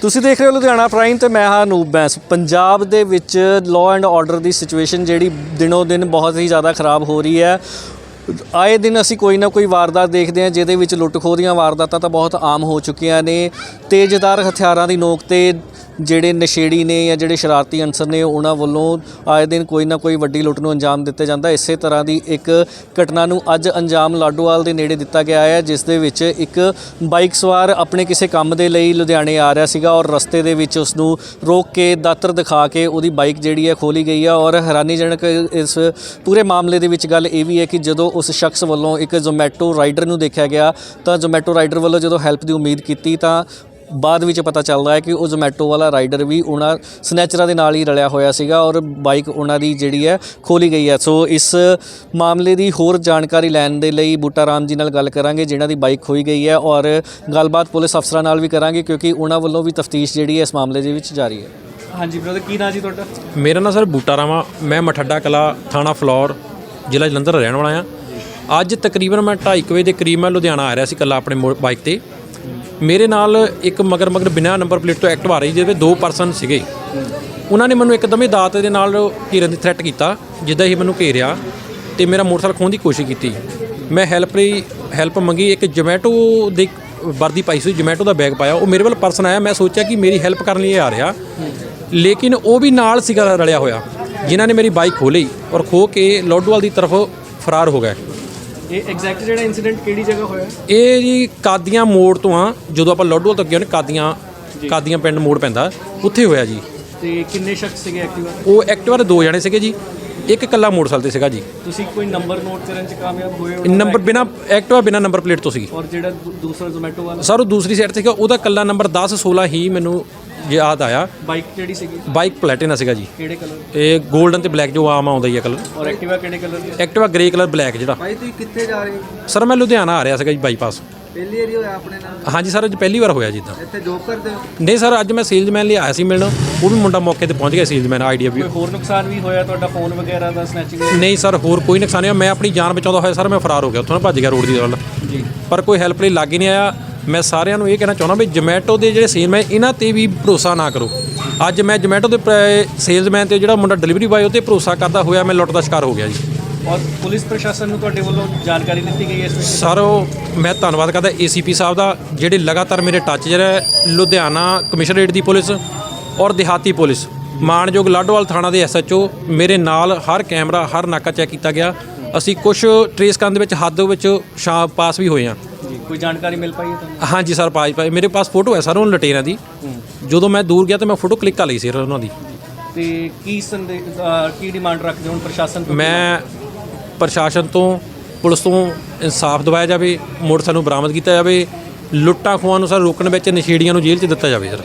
ਤੁਸੀਂ ਦੇਖ ਰਹੇ ਹੋ ਲੁਧਿਆਣਾ ਪ੍ਰਾਈਮ ਤੇ ਮੈਂ ਹਾਂ ਅਨੂਪ ਬੈਂਸ। ਪੰਜਾਬ ਦੇ ਵਿੱਚ ਲਾਅ ਐਂਡ ਆਰਡਰ ਦੀ ਸਿਚੁਏਸ਼ਨ ਜਿਹੜੀ ਦਿਨੋ ਦਿਨ ਬਹੁਤ ਹੀ ਜ਼ਿਆਦਾ ਖਰਾਬ ਹੋ ਰਹੀ ਹੈ। ਆਏ ਦਿਨ ਅਸੀਂ ਕੋਈ ਨਾ ਕੋਈ ਵਾਰਦਾਤ ਦੇਖਦੇ ਹਾਂ, ਜਿਹਦੇ ਵਿੱਚ ਲੁੱਟ ਖੋਹ ਦੀਆਂ ਵਾਰਦਾਤਾਂ ਤਾਂ ਬਹੁਤ ਆਮ ਹੋ ਚੁੱਕੀਆਂ ਨੇ। ਤੇਜ਼ਦਾਰ ਹਥਿਆਰਾਂ ਦੀ ਨੋਕ ਤੇ ਜਿਹੜੇ ਨਸ਼ੇੜੀ ਨੇ ਜਾਂ ਜਿਹੜੇ ਸ਼ਰਾਰਤੀ ਅਨਸਰ ਨੇ, ਉਹਨਾਂ ਵੱਲੋਂ ਆਏ ਦਿਨ ਕੋਈ ਨਾ ਕੋਈ ਵੱਡੀ ਲੁੱਟ ਨੂੰ ਅੰਜਾਮ ਦਿੱਤਾ ਜਾਂਦਾ। ਇਸੇ ਤਰ੍ਹਾਂ ਦੀ ਇੱਕ ਘਟਨਾ ਨੂੰ ਅੱਜ ਅੰਜਾਮ ਲਾਡੋਵਾਲ ਦੇ ਨੇੜੇ ਦਿੱਤਾ ਗਿਆ ਹੈ, ਜਿਸ ਦੇ ਵਿੱਚ ਇੱਕ ਬਾਈਕ ਸਵਾਰ ਆਪਣੇ ਕਿਸੇ ਕੰਮ ਦੇ ਲਈ ਲੁਧਿਆਣੇ ਆ ਰਿਹਾ ਸੀਗਾ ਔਰ ਰਸਤੇ ਦੇ ਵਿੱਚ ਉਸ ਨੂੰ ਰੋਕ ਕੇ ਦਾਤਰ ਦਿਖਾ ਕੇ ਉਹਦੀ ਬਾਈਕ ਜਿਹੜੀ ਹੈ ਖੋਲੀ ਗਈ ਹੈ ਔਰ ਹੈਰਾਨੀਜਨਕ ਇਸ ਪੂਰੇ ਮਾਮਲੇ ਦੇ ਵਿੱਚ ਗੱਲ ਇਹ ਵੀ ਹੈ ਕਿ ਜਦੋਂ ਉਸ ਸ਼ਖਸ ਵੱਲੋਂ ਇੱਕ ਜ਼ੋਮੈਟੋ ਰਾਈਡਰ ਨੂੰ ਦੇਖਿਆ ਗਿਆ, ਤਾਂ ਜ਼ੋਮੈਟੋ ਰਾਈਡਰ ਵੱਲੋਂ ਜਦੋਂ ਹੈਲਪ ਦੀ ਉਮੀਦ ਕੀਤੀ, ਤਾਂ ਬਾਅਦ ਵਿੱਚ ਪਤਾ ਚੱਲਦਾ ਹੈ ਕਿ ਉਹ ਜ਼ੋਮੈਟੋ ਵਾਲਾ ਰਾਈਡਰ ਵੀ ਉਹਨਾਂ ਸਨੈਚਰਾਂ ਦੇ ਨਾਲ ਹੀ ਰਲਿਆ ਹੋਇਆ ਸੀਗਾ ਔਰ ਬਾਈਕ ਉਹਨਾਂ ਦੀ ਜਿਹੜੀ ਹੈ ਖੋਲੀ ਗਈ ਹੈ। ਸੋ ਇਸ ਮਾਮਲੇ ਦੀ ਹੋਰ ਜਾਣਕਾਰੀ ਲੈਣ ਦੇ ਲਈ ਬੂਟਾ ਰਾਮ ਜੀ ਨਾਲ ਗੱਲ ਕਰਾਂਗੇ ਜਿਨ੍ਹਾਂ ਦੀ ਬਾਈਕ ਖੋਈ ਗਈ ਹੈ ਔਰ ਗੱਲਬਾਤ ਪੁਲਿਸ ਅਫਸਰਾਂ ਨਾਲ ਵੀ ਕਰਾਂਗੇ ਕਿਉਂਕਿ ਉਹਨਾਂ ਵੱਲੋਂ ਵੀ ਤਫਤੀਸ਼ ਜਿਹੜੀ ਹੈ ਇਸ ਮਾਮਲੇ ਦੇ ਵਿੱਚ ਜਾਰੀ ਹੈ। ਹਾਂਜੀ ਬ੍ਰਦਰ ਕੀ ਨਾਂ ਜੀ ਤੁਹਾਡਾ? ਮੇਰਾ ਨਾਮ ਸਰ ਬੂਟਾ ਰਾਮਾ ਮੈਂ ਮਠੱਡਾ ਕਲਾ ਥਾਣਾ ਫਲੌਰ ਜ਼ਿਲ੍ਹਾ ਜਲੰਧਰ ਰਹਿਣ ਵਾਲਾ ਆ ਅੱਜ ਤਕਰੀਬਨ ਮੈਂ 2:30 ਵਜੇ ਦੇ ਕਰੀਬ ਮੈਂ ਲੁਧਿਆਣਾ ਆ ਰਿਹਾ ਸੀ ਕੱਲਾ ਆਪਣੇ ਮੋ- ਬਾਈਕ ਤੇ। ਮੇਰੇ ਨਾਲ ਇੱਕ ਮਗਰ ਮਗਰ ਬਿਨਾਂ ਨੰਬਰ ਪਲੇਟ ਤੋਂ ਐਕਟਿਵ ਆ ਰਹੀ, ਜਿਹਦੇ ਵਿੱਚ ਦੋ ਪਰਸਨ ਸੀਗੇ। ਉਹਨਾਂ ਨੇ ਮੈਨੂੰ ਇੱਕਦਮ ਹੀ ਦਾਤ ਦੇ ਨਾਲ ਘੇਰਨ ਦੀ ਥ੍ਰੈਟ ਕੀਤਾ, ਜਿੱਦਾਂ ਹੀ ਮੈਨੂੰ ਘੇਰਿਆ ਤੇ ਮੇਰਾ ਮੋਟਰਸਾਈਕਲ ਖੋਹਣ ਦੀ ਕੋਸ਼ਿਸ਼ ਕੀਤੀ। ਮੈਂ ਹੈਲਪ ਲਈ ਹੈਲਪ ਮੰਗੀ, ਇੱਕ ਜੋਮੈਟੋ ਦੀ ਵਰਦੀ ਪਾਈ ਸੀ ਜੋਮੈਟੋ ਦਾ ਬੈਗ ਪਾਇਆ। ਉਹ ਮੇਰੇ ਵੱਲ ਪਰਸਨ ਆਇਆ, ਮੈਂ ਸੋਚਿਆ ਕਿ ਮੇਰੀ ਹੈਲਪ ਕਰਨ ਲਈ ਇਹ ਆ ਰਿਹਾ। ਲੇਕਿਨ ਉਹ ਵੀ ਨਾਲ ਸੀਗਾ, ਰਲਿਆ ਹੋਇਆ, ਜਿਨ੍ਹਾਂ ਨੇ ਮੇਰੀ ਬਾਈਕ ਖੋਲੀ ਔਰ ਖੋ ਕੇ ਲੋਡਵਾਲ ਦੀ ਤਰਫ ਫਰਾਰ ਹੋ ਗਏ। ਇਹ ਐਗਜ਼ੈਕਟ ਜਿਹੜਾ ਇਨਸੀਡੈਂਟ ਕਿਹੜੀ ਜਗ੍ਹਾ ਹੋਇਆ? ਇਹ ਜੀ ਕਾਦੀਆਂ ਮੋੜ ਤੋਂ ਆ ਜਦੋਂ ਆਪਾਂ ਲੋਡਵਾਲ ਤੋਂ ਅੱਗੇ ਨੇ ਕਾਦੀਆਂ ਕਾਦੀਆਂ ਪਿੰਡ ਮੋੜ ਪੈਂਦਾ ਉੱਥੇ ਹੋਇਆ ਜੀ। ਤੇ ਕਿੰਨੇ ਸ਼ਖਸ ਸੀਗੇ ਐਕਟਿਵਾ ਉਹ ਐਕਟਿਵਾ ਦੇ ਦੋ ਜਣੇ ਸੀਗੇ ਜੀ ਇੱਕ ਇਕੱਲਾ ਮੋਟਰਸਾਈਕਲ ਤੇ ਸੀਗਾ ਜੀ। ਤੁਸੀਂ ਕੋਈ ਨੰਬਰ ਨੋਟ ਕਰਨ ਚ ਕਾਮਯਾਬ ਹੋਏ ਹੋ? ਨੰਬਰ ਬਿਨਾ ਐਕਟਿਵਾ ਬਿਨਾ ਨੰਬਰ ਪਲੇਟ ਤੋਂ ਸੀ ਔਰ ਜਿਹੜਾ ਦੂਸਰਾ ਜ਼ੋਮੈਟੋ ਵਾਲਾ? ਸਰ ਉਹ ਦੂਸਰੀ ਸਾਈਡ ਤੇ ਸੀਗਾ ਉਹਦਾ ਇਕੱਲਾ ਨੰਬਰ 10 16 ਹੀ ਮੈਨੂੰ ਯਾਦ ਆਇਆ। ਬਾਈਕ ਕਿਹੜੀ ਸੀਗੀ? ਬਾਈਕ ਪਲੈਟੀਨਾ ਸੀਗਾ ਜੀ। ਕਿਹੜੇ ਕਲਰ ਇਹ 골ਡਨ ਤੇ ਬਲੈਕ ਜੋ ਆਮ ਆਉਂਦਾ ਹੀ ਆ ਕਲਰ ਔਰ ਐਕਟਿਵਾ ਕਿਹੜੇ ਕਲਰ ਦੀ? ਐਕਟਿਵਾ ਗ੍ਰੇ ਕਲਰ ਬਲੈਕ ਜਿਹੜਾ। ਭਾਈ ਤੁਸੀਂ ਕਿੱਥੇ ਜਾ ਰਹੇ ਹੋ? ਸਰ ਮੈਂ ਲੁਧਿਆਣਾ ਆ ਰਿਹਾ ਸੀਗਾ ਜੀ ਬਾਈਪਾਸ ਪਹਿਲੀ ਵਾਰੀ ਹੋਇਆ ਆਪਣੇ ਨਾਲ? ਹਾਂਜੀ ਸਰ ਅੱਜ ਪਹਿਲੀ ਵਾਰ ਹੋਇਆ ਜਿੱਦਾਂ ਇੱਥੇ ਜੋਬ ਕਰਦੇ ਹੋ? ਨਹੀਂ ਸਰ ਅੱਜ ਮੈਂ ਸੇਲਜ਼ਮੈਨ ਲਈ ਆਇਆ ਸੀ ਮਿਲਣ। ਉਹ ਵੀ ਮੁੰਡਾ ਮੌਕੇ ਤੇ ਪਹੁੰਚ ਗਿਆ ਸੇਲਜ਼ਮੈਨ ਆਈਡੀਆ ਵੀ। ਕੋਈ ਹੋਰ ਨੁਕਸਾਨ ਵੀ ਹੋਇਆ ਤੁਹਾਡਾ ਫੋਨ ਵਗੈਰਾ ਦਾ ਸਨੈਚਿੰਗ ਨਹੀਂ ਸਰ ਹੋਰ ਕੋਈ ਨੁਕਸਾਨ ਨਹੀਂ ਹੋਇਆ। ਮੈਂ ਆਪਣੀ ਜਾਨ ਬਚਾਉਂਦਾ ਹੋਇਆ ਸਰ ਮੈਂ ਫਰਾਰ ਹੋ ਗਿਆ। ਉੱਥੋਂ ਨਾ ਭੱਜ ਗਿਆ ਰੋਡ ਦੀ ਵੱਲ ਜੀ। ਪਰ ਕੋਈ ਹੈਲਪ ਲਈ ਲੱਗ ਹੀ ਨਹੀਂ ਆਇਆ। ਮੈਂ ਸਾਰਿਆਂ ਨੂੰ ਇਹ ਕਹਿਣਾ ਚਾਹੁੰਦਾ ਵੀ ਜੋਮੈਟੋ ਦੇ ਜਿਹੜੇ ਸੇਲਮੈਨ ਇਹਨਾਂ ਤੇ ਵੀ ਭਰੋਸਾ ਨਾ ਕਰੋ। ਅੱਜ ਮੈਂ ਜੋਮੈਟੋ ਦੇ ਸੇਲਜ਼ਮੈਨ ਤੇ ਜਿਹੜਾ ਮੁੰਡਾ ਡਿਲੀਵਰੀ ਬਾਏ ਉਹ ਤੇ ਭਰੋਸਾ ਕਰਦਾ ਹੋਇਆ ਮੈਂ ਲੁੱਟ ਦਾ ਸ਼ਿਕਾਰ ਹੋ ਗਿਆ ਜੀ। ਔਰ ਪੁਲਿਸ ਪ੍ਰਸ਼ਾਸਨ ਨੂੰ ਤੁਹਾਡੇ ਵੱਲੋਂ ਜਾਣਕਾਰੀ ਦਿੱਤੀ ਗਈ ਹੈ ਇਸ ਵਿੱਚ? ਸਰ ਉਹ ਮੈਂ ਧੰਨਵਾਦ ਕਰਦਾ ਏਸੀਪੀ ਸਾਹਿਬ ਦਾ ਜਿਹੜੇ ਲਗਾਤਾਰ ਮੇਰੇ ਟੱਚ 'ਚ ਰਹੇ ਲੁਧਿਆਣਾ ਕਮਿਸ਼ਨਰੇਟ ਦੀ ਪੁਲਿਸ ਔਰ ਦਿਹਾਤੀ ਪੁਲਿਸ। ਮਾਨਯੋਗ ਲਾਡੋਵਾਲ ਥਾਣਾ ਦੇ ਐਸਐਚਓ ਮੇਰੇ ਨਾਲ ਹਰ ਕੈਮਰਾ ਹਰ ਨਾਕਾ ਚੈੱਕ ਕੀਤਾ ਗਿਆ। ਅਸੀਂ ਕੁਝ ਟਰੇਸ ਕਰਨ ਦੇ ਵਿੱਚ ਹੱਦ ਵਿੱਚ ਪਾਸ ਵੀ ਹੋਏ ਹਾਂ। ਕੋਈ ਜਾਣਕਾਰੀ ਮਿਲ ਪਾਈ ਹੈ ਤੁਹਾਨੂੰ? ਹਾਂਜੀ ਸਰ ਪਾਈ ਪਾਈ ਮੇਰੇ ਪਾਸ ਫੋਟੋ ਹੈ ਸਰ ਉਹ ਲਟੇਰਾਂ ਦੀ। ਜਦੋਂ ਮੈਂ ਦੂਰ ਗਿਆ ਤਾਂ ਮੈਂ ਫੋਟੋ ਕਲਿੱਕ ਕਰ ਲਈ ਸੀ ਉਹਨਾਂ ਦੀ। ਤੇ ਕੀ ਸੰਦੇ ਅਹ ਕੀ ਡਿਮਾਂਡ ਰੱਖਦੇ ਹੋ ਹੁਣ ਪ੍ਰਸ਼ਾਸਨ ਤੋਂ? ਮੈਂ ਪ੍ਰਸ਼ਾਸਨ ਤੋਂ ਪੁਲਿਸ ਤੋਂ ਇਨਸਾਫ ਦਿਵਾਇਆ ਜਾਵੇ ਮੋਟਰਸਾਈਕਲ ਨੂੰ ਬਰਾਮਦ ਕੀਤਾ ਜਾਵੇ ਲੁੱਟਾਂ ਖੋਹਾਂ ਨੂੰ ਸਰ ਰੋਕਣ ਵਿੱਚ ਨਸ਼ੇੜੀਆਂ ਨੂੰ ਜੇਲ੍ਹ 'ਚ ਦਿੱਤਾ ਜਾਵੇ ਸਰ।